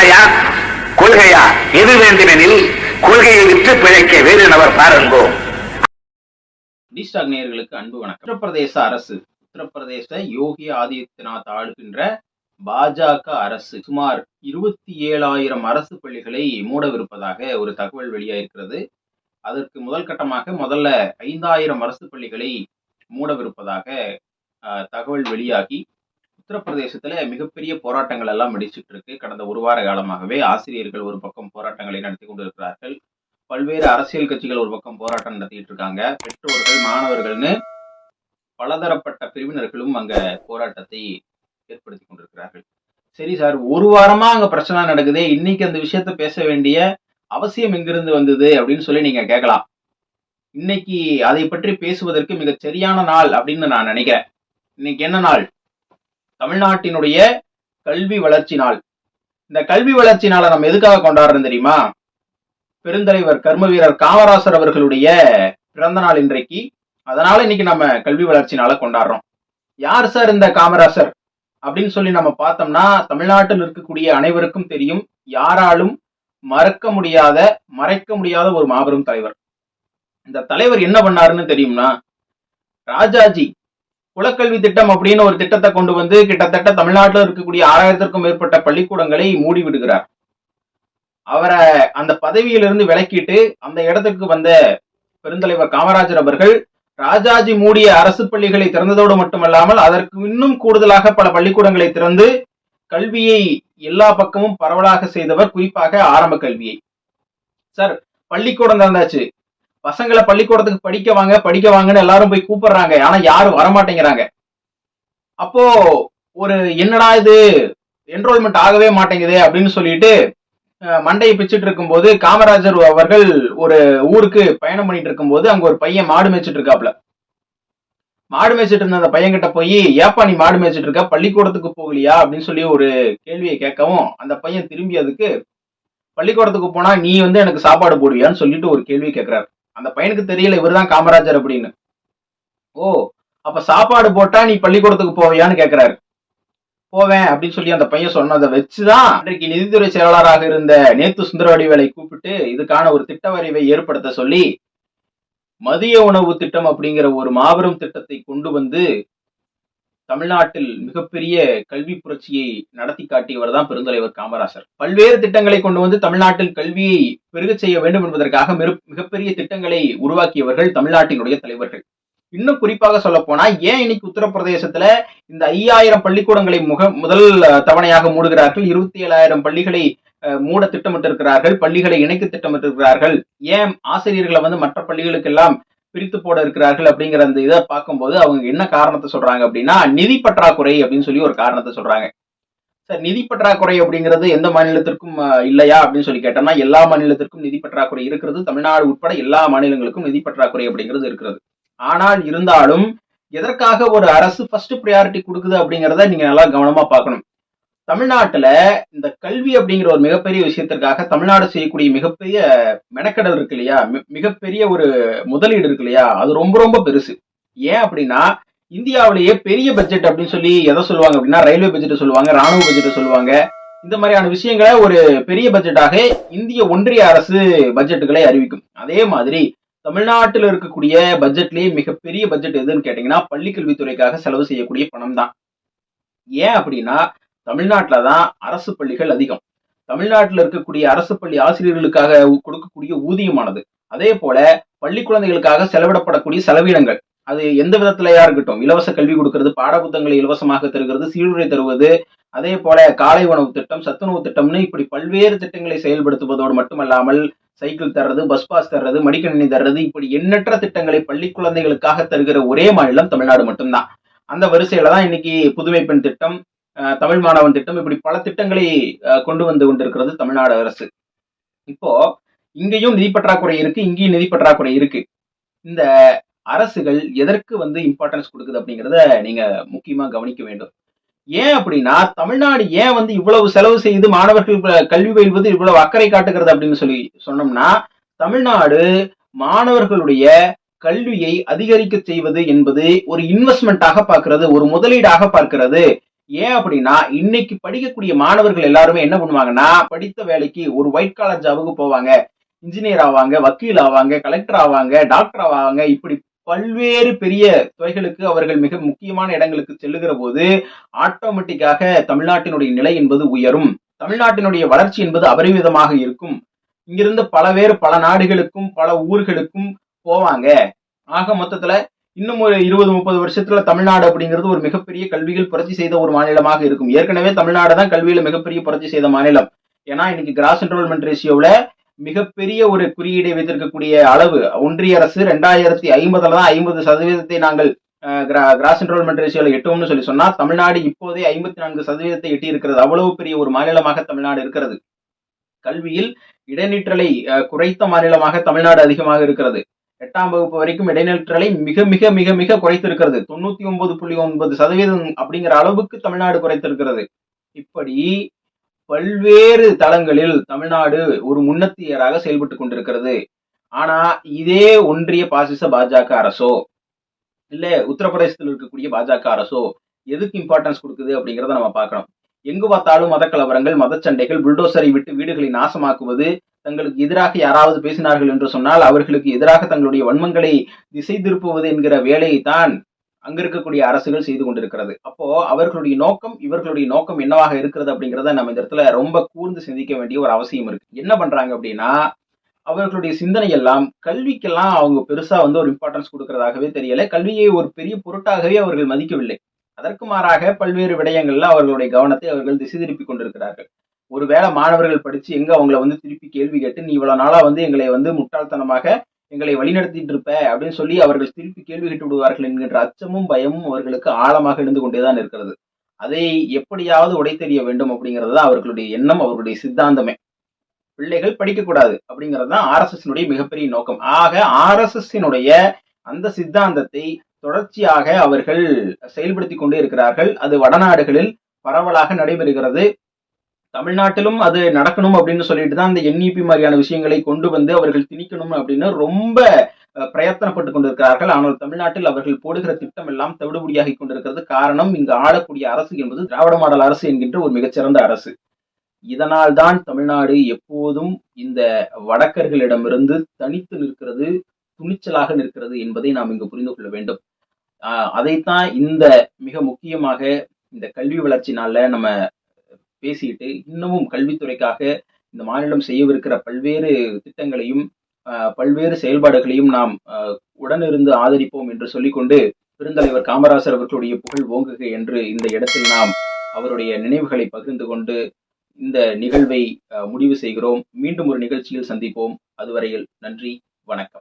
கொள்ளையா கொள்கையா? எது வேண்டுமெனில் கொள்கையை விற்று பிழைக்க வேறு நபர் பாருங்கோ. டிஸ்டாக் நேயர்களுக்கு அன்பு வணக்கம். உத்தரப்பிரதேச அரசு உத்தரப்பிரதேச யோகி ஆதித்யநாத் ஆளுகின்ற பாஜக அரசு சுமார் இருபத்தி ஏழாயிரம் அரசு பள்ளிகளை மூடவிருப்பதாக ஒரு தகவல் வெளியாயிருக்கிறது. அதற்கு முதல் கட்டமாக முதல்ல ஐந்தாயிரம் அரசு பள்ளிகளை மூடவிருப்பதாக தகவல் வெளியாகி உத்தரப்பிரதேசத்துல மிகப்பெரிய போராட்டங்கள் எல்லாம் நடிச்சுட்டு இருக்கு. கடந்த ஒரு வார காலமாகவே ஆசிரியர்கள் ஒரு பக்கம் போராட்டங்களை நடத்தி கொண்டிருக்கிறார்கள். பல்வேறு அரசியல் கட்சிகள் ஒரு பக்கம் போராட்டம் நடத்திட்டு இருக்காங்க. பெற்றோர்கள் மாணவர்கள்னு பலதரப்பட்ட பிரிவினர்களும் அங்க போராட்டத்தை ஏற்படுத்தி கொண்டிருக்கிறார்கள். சரி சார் ஒரு வாரமா அங்க பிரச்சனை நடக்குதே. இன்னைக்கு அந்த விஷயத்த பேச வேண்டிய அவசியம் எங்கிருந்து வந்தது அப்படின்னு சொல்லி நீங்க கேட்கலாம். இன்னைக்கு அதை பற்றி பேசுவதற்கு மிகச் சரியான நாள் அப்படின்னு நான் நினைக்கிறேன். இன்னைக்கு என்ன நாள்? தமிழ்நாட்டினுடைய கல்வி வளர்ச்சி நாள். இந்த கல்வி வளர்ச்சி நாளை நம்ம எதுக்காக கொண்டாடுறோம் தெரியுமா? பெருந்தலைவர் கர்ம வீரர் காமராசர் அவர்களுடைய பிறந்த நாள் இன்றைக்கு. அதனால இன்னைக்கு நம்ம கல்வி வளர்ச்சி நாளை கொண்டாடுறோம். யார் சார் இந்த காமராசர்? அப்படின்னு சொல்லி நம்ம பார்த்தோம்னா தமிழ்நாட்டில் இருக்கக்கூடிய அனைவருக்கும் தெரியும் யாராலும் மறக்க முடியாத மறைக்க முடியாத ஒரு மாபெரும் தலைவர். இந்த தலைவர் என்ன பண்ணாருன்னு தெரியும்னா ராஜாஜி குலக்கல்வி திட்டம் அப்படின்னு ஒரு திட்டத்தை கொண்டு வந்து கிட்டத்தட்ட தமிழ்நாட்டில் இருக்கக்கூடிய ஆறாயிரத்திற்கும் மேற்பட்ட பள்ளிக்கூடங்களை மூடி விடுகிறார். அவரை அந்த பதவியிலிருந்து விலக்கிட்டு அந்த இடத்துக்கு வந்த பெருந்தலைவர் காமராஜர் அவர்கள் ராஜாஜி மூடிய அரசு பள்ளிகளை திறந்ததோடு மட்டுமல்லாமல் அதற்கு இன்னும் கூடுதலாக பல பள்ளிக்கூடங்களை திறந்து கல்வியை எல்லா பக்கமும் பரவலாக செய்தவர் குறிப்பாக ஆரம்ப கல்வியை. சார் பள்ளிக்கூடம் திறந்தாச்சு. பசங்களை பள்ளிக்கூடத்துக்கு படிக்க வாங்க படிக்க வாங்கன்னு எல்லாரும் போய் கூப்பிடுறாங்க. ஆனா யாரும் வரமாட்டேங்கிறாங்க. அப்போ ஒரு என்னடா இது என்ரோல்மெண்ட் ஆகவே மாட்டேங்குது அப்படின்னு சொல்லிட்டு மண்டையை பிச்சுட்டு இருக்கும்போது காமராஜர் அவர்கள் ஒரு ஊருக்கு பயணம் பண்ணிட்டு இருக்கும்போது அங்க ஒரு பையன் மாடு மேய்ச்சிட்டு இருக்காப்ல. மாடு மேய்ச்சிட்டு இருந்த அந்த பையன்கிட்ட போய் ஏப்பா நீ மாடு மேய்ச்சிட்டு இருக்க? பள்ளிக்கூடத்துக்கு போகலையா? அப்படின்னு சொல்லி ஒரு கேள்வியை கேட்கவும் அந்த பையன் திரும்பி அதுக்கு பள்ளிக்கூடத்துக்கு போனா நீ வந்து எனக்கு சாப்பாடு போடுவியான்னு சொல்லிட்டு ஒரு கேள்வி கேட்கிறாரு அந்த பையனுக்கு தெரியல இவர்தான் காமராஜர் அப்படின்னு. ஓ அப்ப சாப்பாடு போட்டா நீ பள்ளிக்கூடத்துக்கு போவியான்னு கேக்குறாரு. போவேன் அப்படின்னு சொல்லி அந்த பையன் சொன்னதை வச்சுதான் இன்றைக்கு நிதித்துறை செயலாளராக இருந்த நேத்து சுந்தரவடிவேலை கூப்பிட்டு இதுக்கான ஒரு திட்ட வரைவை ஏற்படுத்த சொல்லி மதிய உணவு திட்டம் அப்படிங்கிற ஒரு மாபெரும் திட்டத்தை கொண்டு வந்து தமிழ்நாட்டில் மிகப்பெரிய கல்வி புரட்சியை நடத்தி காட்டியவர் தான் பெருந்தலைவர் காமராசர். பல்வேறு திட்டங்களை கொண்டு வந்து தமிழ்நாட்டில் கல்வியை பெருக செய்ய வேண்டும் என்பதற்காக மிகப்பெரிய திட்டங்களை உருவாக்கியவர்கள் தமிழ்நாட்டினுடைய தலைவர்கள். இன்னும் குறிப்பாக சொல்ல போனா ஏன் இன்னைக்கு உத்தரப்பிரதேசத்துல இந்த ஐயாயிரம் பள்ளிக்கூடங்களை முக முதல் தவணையாக மூடுகிறார்கள் இருபத்தி ஏழாயிரம் பள்ளிகளை அஹ், மூட திட்டமிட்டிருக்கிறார்கள் பள்ளிகளை இணைக்க திட்டமிட்டிருக்கிறார்கள் ஏன் ஆசிரியர்களை வந்து மற்ற பள்ளிகளுக்கெல்லாம் பிரித்து போட இருக்கிறார்கள் அப்படிங்கிற அந்த இதை பார்க்கும்போது அவங்க என்ன காரணத்தை சொல்றாங்க அப்படின்னா நிதி பற்றாக்குறை அப்படின்னு சொல்லி ஒரு காரணத்தை சொல்றாங்க. சார் நிதி பற்றாக்குறை அப்படிங்கிறது எந்த மாநிலத்திற்கும் இல்லையா அப்படின்னு சொல்லி கேட்டோம்னா எல்லா மாநிலத்திற்கும் நிதி பற்றாக்குறை இருக்கிறது. தமிழ்நாடு உட்பட எல்லா மாநிலங்களுக்கும் நிதி பற்றாக்குறை அப்படிங்கிறது இருக்கிறது. ஆனால் இருந்தாலும் எதற்காக ஒரு அரசு ஃபர்ஸ்ட் ப்ரையாரிட்டி கொடுக்குது அப்படிங்கிறத நீங்க நல்லா கவனமா பார்க்கணும். தமிழ்நாட்டுல இந்த கல்வி அப்படிங்கிற ஒரு மிகப்பெரிய விஷயத்திற்காக தமிழ்நாடு செய்யக்கூடிய மிகப்பெரிய மெனக்கடல் இருக்கு இல்லையா? மிகப்பெரிய ஒரு முதலீடு இருக்கு இல்லையா? அது ரொம்ப ரொம்ப பெருசு. ஏன் அப்படின்னா இந்தியாவிலேயே பெரிய பட்ஜெட் அப்படின்னு சொல்லி எதை சொல்லுவாங்க அப்படின்னா ரயில்வே பட்ஜெட் சொல்லுவாங்க ராணுவ பட்ஜெட் சொல்லுவாங்க. இந்த மாதிரியான விஷயங்களை ஒரு பெரிய பட்ஜெட்டாக இந்திய ஒன்றிய அரசு பட்ஜெட்டுகளை அறிவிக்கும். அதே மாதிரி தமிழ்நாட்டில் இருக்கக்கூடிய பட்ஜெட்லேயே மிகப்பெரிய பட்ஜெட் எதுன்னு கேட்டீங்கன்னா பள்ளிக்கல்வித்துறைக்காக செலவு செய்யக்கூடிய பணம் தான் ஏன் அப்படின்னா தமிழ்நாட்டில தான் அரசு பள்ளிகள் அதிகம். தமிழ்நாட்டில் இருக்கக்கூடிய அரசு பள்ளி ஆசிரியர்களுக்காக கொடுக்கக்கூடிய ஊதியமானது. அதே போல பள்ளி குழந்தைகளுக்காக செலவிடப்படக்கூடிய செலவினங்கள். அது எந்த விதத்திலையா இருக்கட்டும். இலவச கல்வி கொடுக்கறது பாடப்புத்தகங்களை இலவசமாக தருகிறது சீருடை தருவது அதே போல காலை உணவு திட்டம் சத்துணவு திட்டம்னு இப்படி பல்வேறு திட்டங்களை செயல்படுத்துவதோடு மட்டுமல்லாமல் சைக்கிள் தர்றது பஸ் பாஸ் தர்றது மடிக்கணினி தர்றது இப்படி எண்ணற்ற திட்டங்களை பள்ளி குழந்தைகளுக்காக தருகிற ஒரே மாநிலம் தமிழ்நாடு மட்டும்தான். அந்த வரிசையில தான் இன்னைக்கு புதுமை பெண் திட்டம் தமிழ் மாணவன் திட்டம் இப்படி பல திட்டங்களை கொண்டு வந்து கொண்டிருக்கிறது தமிழ்நாடு அரசு. இப்போ இங்கேயும் நிதி பற்றாக்குறை இருக்கு இங்கேயும் நிதி பற்றாக்குறை இருக்கு. இந்த அரசுகள் எதற்கு வந்து இம்பார்ட்டன்ஸ் கொடுக்குது அப்படிங்கிறத நீங்க முக்கியமா கவனிக்க வேண்டும். ஏன் அப்படின்னா தமிழ்நாடு ஏன் வந்து இவ்வளவு செலவு செய்து மாணவர்கள் கல்வி பயில்வது இவ்வளவு அக்கறை காட்டுகிறது அப்படின்னு சொல்லி சொன்னோம்னா தமிழ்நாடு மாணவர்களுடைய கல்வியை அதிகரிக்க செய்வது என்பது ஒரு இன்வெஸ்ட்மெண்ட்டாக பார்க்கிறது ஒரு முதலீடாக பார்க்கிறது. ஏன் அப்படின்னா இன்னைக்கு படிக்கக்கூடிய மாணவர்கள் எல்லாருமே என்ன பண்ணுவாங்கன்னா படித்த வேலைக்கு ஒரு ஒயிட் காலர் ஜாபுக்கு போவாங்க. இன்ஜினியர் ஆவாங்க வக்கீல் ஆவாங்க கலெக்டர் ஆவாங்க டாக்டர் ஆவாங்க. இப்படி பல்வேறு பெரிய துறைகளுக்கு அவர்கள் மிக முக்கியமான இடங்களுக்கு செல்லுகிற போது ஆட்டோமேட்டிக்காக தமிழ்நாட்டினுடைய நிலை என்பது உயரும். தமிழ்நாட்டினுடைய வளர்ச்சி என்பது அபரிமிதமாக இருக்கும். இங்கிருந்து பல பேர் பல நாடுகளுக்கும் பல ஊர்களுக்கும் போவாங்க. ஆக மொத்தத்துல இன்னும் ஒரு இருபது முப்பது வருஷத்துல தமிழ்நாடு அப்படிங்கிறது ஒரு மிகப்பெரிய கல்வியில் புரட்சி செய்த ஒரு மாநிலமாக இருக்கும். ஏற்கனவே தமிழ்நாடு தான் கல்வியில மிகப்பெரிய புரட்சி செய்த மாநிலம். ஏன்னா இன்னைக்கு கிராஸ் என்ரோல்மெண்ட் ரேஷியோவில் மிகப்பெரிய ஒரு குறியீடை வைத்திருக்கக்கூடிய அளவு ஒன்றிய அரசு ரெண்டாயிரத்தி ஐம்பதுல தான் ஐம்பது சதவீதத்தை நாங்கள் கிராஸ் என்ரோல்மெண்ட் ரேஷியோல எட்டுவோம்னு சொல்லி சொன்னா தமிழ்நாடு இப்போதே ஐம்பத்தி நான்கு சதவீதத்தை எட்டி இருக்கிறது அவ்வளவு பெரிய ஒரு மாநிலமாக தமிழ்நாடு இருக்கிறது. கல்வியில் இடைநிற்றலை அஹ், குறைத்த மாநிலமாக தமிழ்நாடு அதிகமாக இருக்கிறது. எட்டாம் வகுப்பு வரைக்கும் இடைநிற்றலை மிக மிக மிக மிக குறைத்திருக்கிறது. தொண்ணூத்தி ஒன்பது புள்ளி ஒன்பது சதவீதம் அப்படிங்கிற அளவுக்கு தமிழ்நாடு குறைத்திருக்கிறது. இப்படி பல்வேறு தளங்களில் தமிழ்நாடு ஒரு முன்னத்தியராக செயல்பட்டு கொண்டிருக்கிறது. ஆனா இதே ஒன்றிய பாசிச பாஜக அரசோ இல்ல உத்தரப்பிரதேசத்தில் இருக்கக்கூடிய பாஜக அரசோ எதுக்கு இம்பார்ட்டன்ஸ் கொடுக்குது அப்படிங்கிறத நம்ம பார்க்கணும். எங்கு பார்த்தாலும் மத கலவரங்கள் மதச்சண்டைகள் புல்டோசரை விட்டு வீடுகளை நாசமாக்குவது தங்களுக்கு எதிராக யாராவது பேசினார்கள் என்று சொன்னால் அவர்களுக்கு எதிராக தங்களுடைய வன்மங்களை திசை திருப்புவது என்கிற வேலையை தான் அங்க இருக்கக்கூடிய அரசுகள் செய்து கொண்டிருக்கிறது. அப்போ அவர்களுடைய நோக்கம் இவர்களுடைய நோக்கம் என்னவாக இருக்கிறது அப்படிங்கறத நம்ம இந்த இடத்துல ரொம்ப கூர்ந்து சிந்திக்க வேண்டிய ஒரு அவசியம் இருக்கு. என்ன பண்றாங்க அப்படின்னா அவர்களுடைய சிந்தனை எல்லாம் கல்விக்கெல்லாம் அவங்க பெருசா வந்து ஒரு இம்பார்ட்டன்ஸ் கொடுக்கறதாகவே தெரியல. கல்வியை ஒரு பெரிய பொருட்டாகவே அவர்கள் மதிக்கவில்லை. அதற்கு மாறாக பல்வேறு விடயங்கள்ல அவர்களுடைய கவனத்தை அவர்கள் திசை திருப்பி கொண்டிருக்கிறார்கள். ஒருவேளை மாணவர்கள் படிச்சு எங்க அவங்கள வந்து திருப்பி கேள்வி கேட்டு நீ இவ்வளவு நாளா வந்து எங்களை வந்து முட்டாள்தனமாக எங்களை வழிநடத்திட்டு இருப்ப அப்படின்னு சொல்லி அவர்கள் திருப்பி கேள்வி கேட்டு விடுவார்கள் என்கின்ற அச்சமும் பயமும் அவர்களுக்கு ஆழமாக இருந்து கொண்டேதான் இருக்கிறது. அதை எப்படியாவது உடைத்தெறிய வேண்டும் அப்படிங்கிறது தான் அவர்களுடைய எண்ணம் அவர்களுடைய சித்தாந்தமே. பிள்ளைகள் படிக்கக்கூடாது அப்படிங்கிறது தான் ஆர்எஸ்எஸ்னுடைய மிகப்பெரிய நோக்கம். ஆக ஆர்எஸ்எஸ்னுடைய அந்த சித்தாந்தத்தை தொடர்ச்சியாக அவர்கள் செயல்படுத்தி கொண்டே இருக்கிறார்கள். அது வடநாடுகளில் பரவலாக நடைபெறுகிறது. தமிழ்நாட்டிலும் அது நடக்கணும் அப்படின்னு சொல்லிட்டு தான் அந்த என்இபி மாதிரியான விஷயங்களை கொண்டு வந்து அவர்கள் திணிக்கணும் அப்படின்னு ரொம்ப பிரயத்தனப்பட்டு கொண்டிருக்கிறார்கள். ஆனால் தமிழ்நாட்டில் அவர்கள் போடுகிற திட்டம் எல்லாம் தவிடுபடியாகி கொண்டிருக்கிறது. காரணம் இங்கு ஆளக்கூடிய அரசு என்பது திராவிட மாடல் அரசு என்கின்ற ஒரு மிகச்சிறந்த அரசு. இதனால் தான் தமிழ்நாடு எப்போதும் இந்த வடக்கர்களிடமிருந்து தனித்து நிற்கிறது துணிச்சலாக நிற்கிறது என்பதை நாம் இங்கு புரிந்து கொள்ள வேண்டும். அதைத்தான் இந்த மிக முக்கியமாக இந்த கல்வி வளர்ச்சினால நம்ம பேசிட்டு இன்னமும் கல்வித்துறைக்காக இந்த மாநிலம் செய்யவிருக்கிற பல்வேறு திட்டங்களையும் பல்வேறு செயல்பாடுகளையும் நாம் உடனிருந்து ஆதரிப்போம் என்று சொல்லிக்கொண்டு பெருந்தலைவர் காமராசர் அவர்களுடைய புகழ் ஓங்குக என்று இந்த இடத்தில் நாம் அவருடைய நினைவுகளை பகிர்ந்து கொண்டு இந்த நிகழ்வை முடிவு செய்கிறோம். மீண்டும் ஒரு நிகழ்ச்சியில் சந்திப்போம். அதுவரையில் நன்றி வணக்கம்.